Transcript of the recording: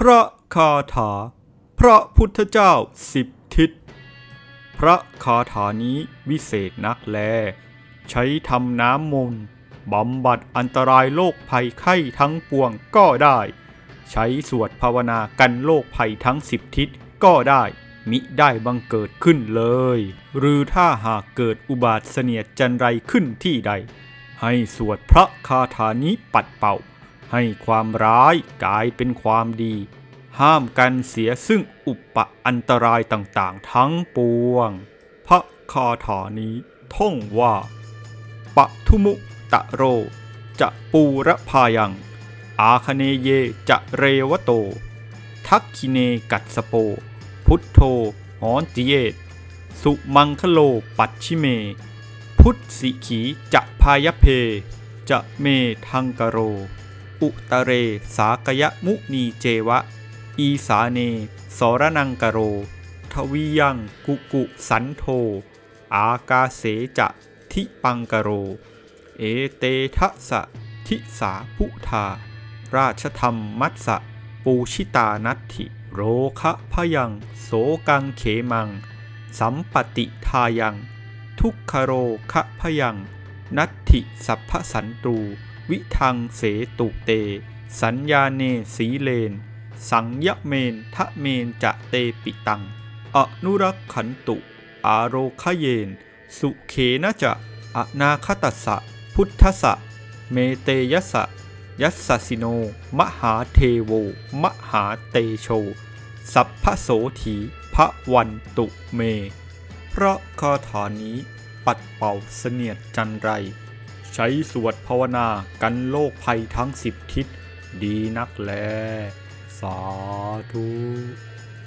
พระคาถา พระพุทธเจ้าสิบทิศ พระคาถานี้วิเศษนักแล ใช้ทำน้ำมนต์บำบัดอันตรายโรคภัยไข้ทั้งปวงก็ได้ ใช้สวดภาวนากันโรคภัยทั้งสิบทิศก็ได้ มิได้บังเกิดขึ้นเลย หรือถ้าหากเกิดอุบาทเสนียดจันไรขึ้นที่ใด ให้สวดพระคาถานี้ปัดเป่า ให้ความร้ายกลายเป็นความดี ห้ามกันเสียซึ่งอุปอันตรายต่างๆ ทั้งปวง พระคาถานี้ท่องว่าปะทุมุตะโร จะปูระพายัง อาคเนเยจะเรวโต ทักคิเนกัสโป พุทโธหอนติเยต สุมังคโลปัชชิเม พุทธสิขีจะพายเพ จะเมทังกโร อุตเร สากยมุนีเจวะ อีสาเน สรนังกโร ทวิยังกุกุสันโท อากาเสจะทิปังกโร เอเตทะสะทิสาพุธาราชธรรมมัสสะปูชิตานัตถิโรคะพยัง โสกังเขมัง สัมปติทายัง ทุกขโรคะพยัง นัตถิสัพพสันตู วิทังเสตุเต สัญญาเนสีเลน สังยะเมนทะเมนจะเตปิตัง อนุรักขันตุ อาโรคเยน สุเขนะจะอนาคตัสสะ พุทธสะเมเตยสะ ยัสสสิโน มหาเทโว มหาเตโช สัพพโสถีพระวันตุเม เพราะคาถานี้ปัดเป่าเสนียดจันไร ใช้สวดภาวนากันโลกภัยทั้งสิบทิศ ดีนักแล สาธุ